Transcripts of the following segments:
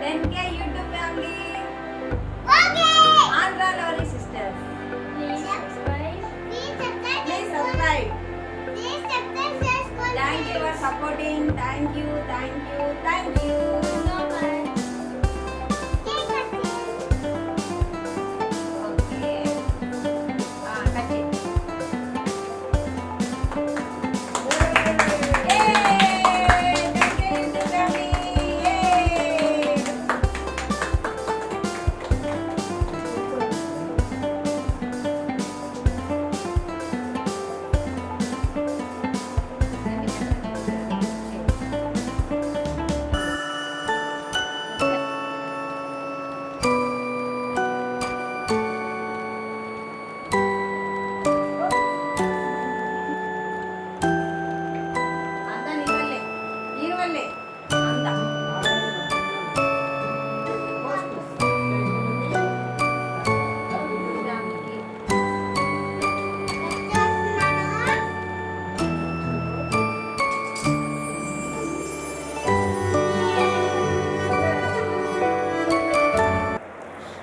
10 K YouTube family okay Andhra lovely sisters please subscribe please subscribe please subscribe please subscribe thank you for supporting thank you thank you thank you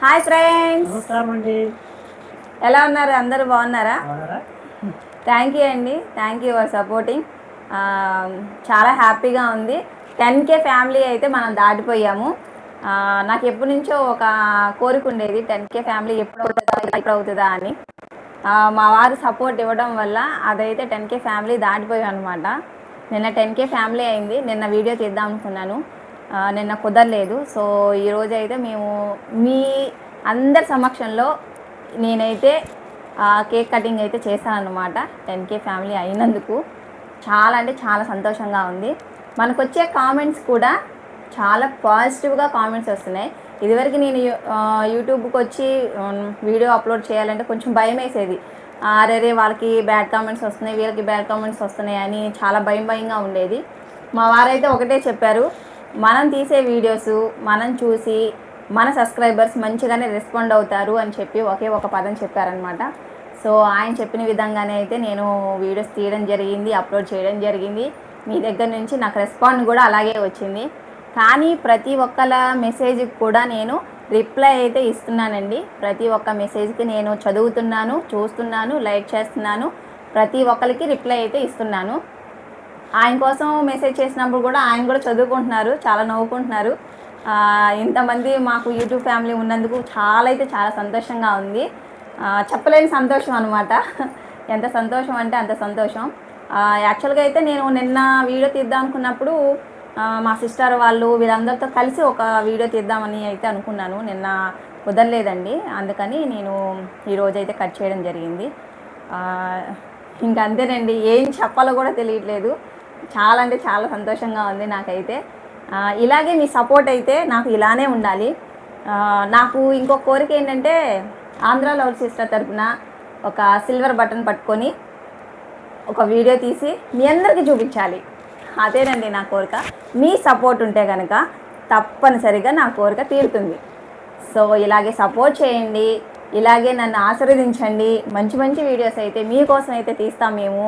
hi friends. నమస్కారం అండి ఎలా ఉన్నారు? అందరూ బాగున్నారా? Thank you అండి. Thank you for supporting చాలా హ్యాపీగా ఉంది. టెన్ కే ఫ్యామిలీ అయితే మనం దాటిపోయాము. నాకు ఎప్పటి నుంచో ఒక కోరిక ఉండేది టెన్ కే ఫ్యామిలీ ఎప్పుడు అవుతుందా ఎప్పుడు అవుతుందా అని. మా వారు సపోర్ట్ ఇవ్వడం వల్ల అదైతే టెన్ కే ఫ్యామిలీ దాటిపోయాం అనమాట నిన్న టెన్ కే ఫ్యామిలీ అయింది. నిన్న వీడియో తీద్దాం అనుకున్నాను. నిన్న కుదరలేదు. సో ఈరోజు అయితే మేము మీ అందరి సమక్షంలో నేనైతే కేక్ కటింగ్ అయితే చేశాను అనమాట టెన్ కే ఫ్యామిలీ అయినందుకు. చాలా అంటే చాలా సంతోషంగా ఉంది. మనకు వచ్చే కామెంట్స్ కూడా చాలా పాజిటివ్గా కామెంట్స్ వస్తున్నాయి. ఇదివరకు నేను యూట్యూబ్కి వచ్చి వీడియో అప్లోడ్ చేయాలంటే కొంచెం భయం వేసేది అరే వాళ్ళకి బ్యాడ్ కామెంట్స్ వస్తున్నాయి వీళ్ళకి బ్యాడ్ కామెంట్స్ వస్తున్నాయి అని చాలా భయం భయంగా ఉండేది. మా వారైతే ఒకటే చెప్పారు. మనం తీసే వీడియోస్ మనం చూసి మన సబ్స్క్రైబర్స్ మంచిగానే రెస్పాండ్ అవుతారు అని చెప్పి ఒకే ఒక పదం చెప్పారనమాట సో ఆయన చెప్పిన విధంగానే అయితే నేను వీడియోస్ తీయడం జరిగింది అప్లోడ్ చేయడం జరిగింది. మీ దగ్గర నుంచి నాకు రెస్పాండ్ కూడా అలాగే వచ్చింది. కానీ ప్రతి ఒక్కల మెసేజ్కి కూడా నేను రిప్లై అయితే ఇస్తున్నానండి. ప్రతి ఒక్క మెసేజ్కి నేను చదువుతున్నాను చూస్తున్నాను లైక్ చేస్తున్నాను. ప్రతి ఒక్కరికి రిప్లై అయితే ఇస్తున్నాను. ఆయన కోసం మెసేజ్ చేసినప్పుడు కూడా ఆయన కూడా చదువుకుంటున్నారు చాలా నవ్వుకుంటున్నారు. ఇంతమంది మాకు యూట్యూబ్ ఫ్యామిలీ ఉన్నందుకు చాలా అయితే చాలా సంతోషంగా ఉంది. చెప్పలేని సంతోషం అనమాట ఎంత సంతోషం అంటే అంత సంతోషం. యాక్చువల్గా అయితే నేను నిన్న వీడియో తీద్దాం అనుకున్నప్పుడు మా సిస్టర్ వాళ్ళు వీళ్ళందరితో కలిసి ఒక వీడియో తీద్దామని అయితే అనుకున్నాను. నిన్న కుదరలేదండి. అందుకని నేను ఈరోజు అయితే కట్ చేయడం జరిగింది. ఇంకా అంతేనండి. ఏం చెప్పాలో కూడా తెలియట్లేదు. చాలా అంటే చాలా సంతోషంగా ఉంది నాకైతే. ఇలాగే మీ సపోర్ట్ అయితే నాకు ఇలానే ఉండాలి. నాకు ఇంకో కోరిక ఏంటంటే ఆంధ్ర లవర్ సిస్టర్ తరపున ఒక సిల్వర్ బటన్ పట్టుకొని ఒక వీడియో తీసి మీ అందరికీ చూపించాలి. అదేనండి నా కోరిక. మీ సపోర్ట్ ఉంటే కనుక తప్పనిసరిగా నా కోరిక తీరుతుంది. సో ఇలాగే సపోర్ట్ చేయండి. ఇలాగే నన్ను ఆశీర్వదించండి. మంచి మంచి వీడియోస్ అయితే మీకోసం అయితే తీస్తాం మేము.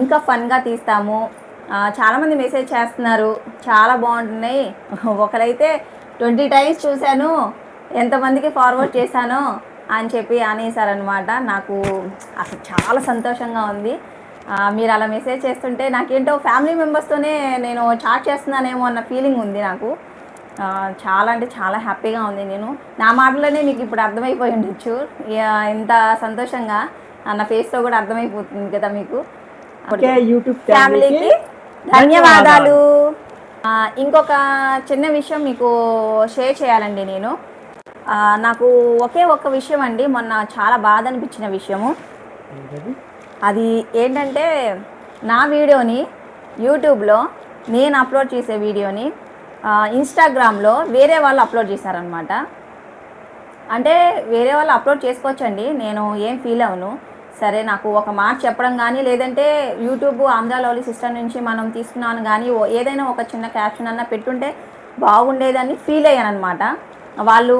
ఇంకా ఫన్గా తీస్తాము. చాలామంది మెసేజ్ చేస్తున్నారు. చాలా బాగుంటున్నాయి. ఒకరైతే ట్వంటీ టైమ్స్ చూశాను. ఎంతమందికి ఫార్వర్డ్ చేశానో అని చెప్పి అనేసారనమాట నాకు అసలు చాలా సంతోషంగా ఉంది. మీరు అలా మెసేజ్ చేస్తుంటే నాకేంటో ఫ్యామిలీ మెంబర్స్తోనే నేను చాట్ చేస్తున్నానేమో అన్న ఫీలింగ్ ఉంది నాకు. చాలా అంటే చాలా హ్యాపీగా ఉంది నేను. నా మాటలోనే మీకు ఇప్పుడు అర్థమైపోయి ఉండొచ్చు. ఇక ఎంత సంతోషంగా నా ఫేస్తో కూడా అర్థమైపోతుంది కదా మీకు. ఫ్యామిలీకి ధన్యవాదాలు. ఆ, ఇంకొక చిన్న విషయం మీకు షేర్ చేయాలండి నేను. నాకు ఒకే ఒక్క విషయం అండి మొన్న చాలా బాధ అనిపించిన విషయము? అది ఏంటంటే నా వీడియోని యూట్యూబ్లో నేను అప్లోడ్ చేసే వీడియోని ఆ, ఇన్స్టాగ్రామ్లో వేరే వాళ్ళు అప్లోడ్ చేశారనమాట అంటే వేరే వాళ్ళు అప్లోడ్ చేసుకోవచ్చండి నేను ఏం ఫీల్ అవ్వను. సరే నాకు ఒక మాట చెప్పడం కానీ లేదంటే యూట్యూబ్ ఆంధ్రా లవ్లీ సిస్టర్ నుంచి మనం తీసుకున్నాను కానీ ఓ- ఏదైనా ఒక చిన్న క్యాప్షన్ అన్న పెట్టుంటే బాగుండేదని ఫీల్ అయ్యాను అనమాట వాళ్ళు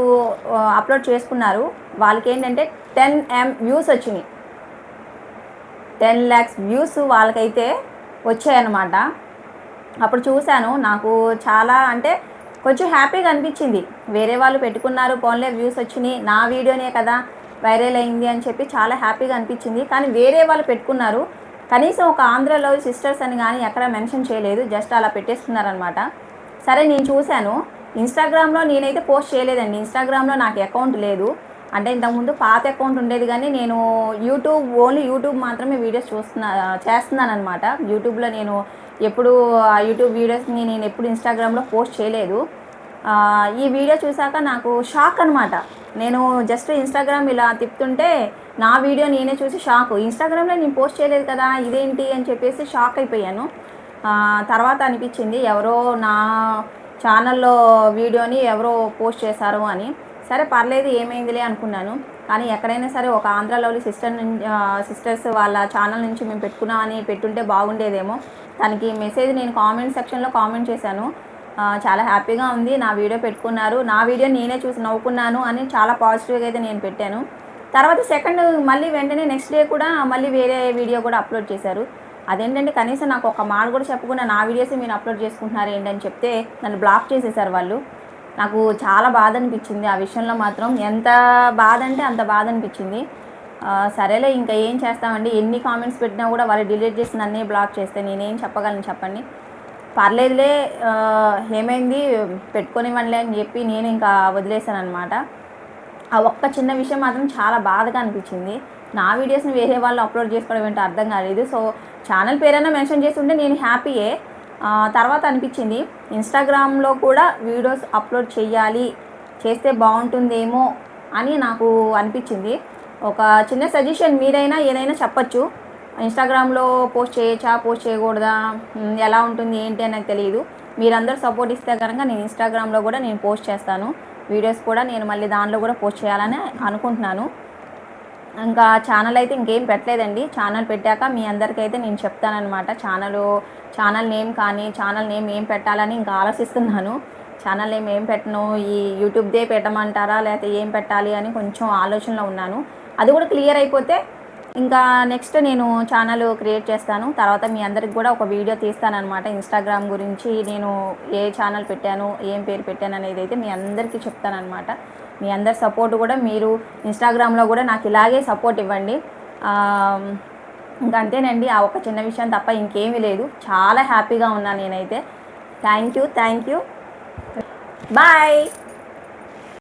అప్లోడ్ చేసుకున్నారు. వాళ్ళకి ఏంటంటే టెన్ ఎం వ్యూస్ వచ్చినాయి. టెన్ ల్యాక్స్ వ్యూస్ వాళ్ళకైతే వచ్చాయన్నమాట. అప్పుడు చూశాను నాకు చాలా అంటే కొంచెం హ్యాపీగా అనిపించింది. వేరే వాళ్ళు పెట్టుకున్నారు ఫోన్లే వ్యూస్ వచ్చినాయి. నా వీడియోనే కదా వైరల్ అయింది అని చెప్పి చాలా హ్యాపీగా అనిపించింది. కానీ వేరే వాళ్ళు పెట్టుకున్నారు. కనీసం ఒక ఆంధ్రలో సిస్టర్స్ అని కానీ ఎక్కడ మెన్షన్ చేయలేదు. జస్ట్ అలా పెట్టేస్తున్నారనమాట సరే నేను చూశాను. ఇన్స్టాగ్రామ్లో నేనైతే పోస్ట్ చేయలేదండి. ఇన్స్టాగ్రామ్లో నాకు అకౌంట్ లేదు. అంటే ఇంతకుముందు పాత అకౌంట్ ఉండేది కానీ నేను యూట్యూబ్ ఓన్లీ యూట్యూబ్ మాత్రమే వీడియోస్ చూస్తున్నా చేస్తున్నానమాట యూట్యూబ్లో నేను ఎప్పుడు ఆ యూట్యూబ్ వీడియోస్ని నేను ఎప్పుడు ఇన్స్టాగ్రామ్లో పోస్ట్ చేయలేదు. ఈ వీడియో చూశాక నాకు షాక్ అనమాట నేను జస్ట్ ఇన్స్టాగ్రామ్ ఇలా తిప్పుతుంటే నా వీడియో నేనే చూసి షాక్. ఇన్స్టాగ్రామ్లో నేను పోస్ట్ చేయలేదు కదా ఇదేంటి అని చెప్పేసి షాక్ అయిపోయాను. తర్వాత అనిపించింది ఎవరో నా ఛానల్లో వీడియోని ఎవరో పోస్ట్ చేశారు అని. సరే పర్లేదు ఏమైందిలే అనుకున్నాను. కానీ ఎక్కడైనా సరే ఒక ఆంధ్రాలోని సిస్టర్ నుంచి సిస్టర్స్ వాళ్ళ ఛానల్ నుంచి మేము పెట్టుకున్నామని పెట్టుంటే బాగుండేదేమో. దానికి మెసేజ్ నేను కామెంట్ సెక్షన్లో కామెంట్ చేశాను. చాలా హ్యాపీగా ఉంది. నా వీడియో పెట్టుకున్నారు. నా వీడియో నేనే చూసి నవ్వుకున్నాను అని చాలా పాజిటివ్గా అయితే నేను పెట్టాను. తర్వాత సెకండ్ మళ్ళీ వెంటనే నెక్స్ట్ డే కూడా మళ్ళీ వేరే వీడియో కూడా అప్లోడ్ చేశారు. అదేంటంటే కనీసం నాకు ఒక మాట కూడా చెప్పకుండా నా వీడియోస్ మీరు అప్లోడ్ చేసుకుంటున్నారు ఏంటని చెప్తే నన్ను బ్లాక్ చేసేసారు వాళ్ళు. నాకు చాలా బాధ అనిపించింది. ఆ విషయంలో మాత్రం ఎంత బాధ అంటే అంత బాధ అనిపించింది. సరేలే ఇంకా ఏం చేస్తామండి? ఎన్ని కామెంట్స్ పెట్టినా కూడా వాళ్ళు డిలీట్ చేసి నన్నే బ్లాక్ చేస్తే నేనేం చెప్పగలను చెప్పండి? పర్లేదులే ఏమైంది? పెట్టుకొనివ్వండిలే అని చెప్పి నేను ఇంకా వదిలేశాను అనమాట ఆ ఒక్క చిన్న విషయం మాత్రం చాలా బాధగా అనిపించింది. నా వీడియోస్ని వేరే వాళ్ళు అప్లోడ్ చేసుకోవడం ఏంటో అర్థం కాలేదు. సో ఛానల్ పేరైనా మెన్షన్ చేసి ఉంటే నేను హ్యాపీయే. తర్వాత అనిపించింది ఇన్స్టాగ్రామ్లో కూడా వీడియోస్ అప్లోడ్ చేయాలి చేస్తే బాగుంటుందేమో అని నాకు అనిపించింది. ఒక చిన్న సజెషన్ మీరైనా ఏదైనా చెప్పచ్చు. ఇన్స్టాగ్రామ్లో పోస్ట్ చేయొచ్చా? పోస్ట్ చేయకూడదా? ఎలా ఉంటుంది? ఏంటి అని నాకు తెలియదు మీరందరూ సపోర్ట్ ఇస్తే కనుక నేను ఇన్స్టాగ్రామ్లో కూడా నేను పోస్ట్ చేస్తాను. వీడియోస్ కూడా నేను మళ్ళీ దానిలో కూడా పోస్ట్ చేయాలని అనుకుంటున్నాను. ఇంకా ఛానల్ అయితే ఇంకేం పెట్టలేదండి. ఛానల్ పెట్టాక మీ అందరికైతే నేను చెప్తానమాట ఛానల్ ఛానల్ నేమ్ కానీ ఛానల్ నేమ్ ఏం పెట్టాలని ఇంకా ఆలోచిస్తున్నాను. ఛానల్ నేమ్ ఏం పెట్టను? ఈ యూట్యూబ్దే పెట్టమంటారా? లేకపోతే ఏం పెట్టాలి అని కొంచెం ఆలోచనలో ఉన్నాను. అది కూడా క్లియర్ అయిపోతే ఇంకా నెక్స్ట్ నేను ఛానల్ క్రియేట్ చేస్తాను. తర్వాత మీ అందరికి కూడా ఒక వీడియో తీస్తానమాట ఇన్స్టాగ్రామ్ గురించి నేను ఏ ఛానల్ పెట్టాను ఏం పేరు పెట్టాను అనేది అయితే మీ అందరికీ చెప్తానన్నమాట. మీ అందరి సపోర్ట్ కూడా మీరు ఇన్స్టాగ్రామ్లో కూడా నాకు ఇలాగే సపోర్ట్ ఇవ్వండి. ఇంకా అంతేనండి. ఆ ఒక చిన్న విషయం తప్ప ఇంకేమీ లేదు. చాలా హ్యాపీగా ఉన్నాను నేనైతే. Thank you thank you bye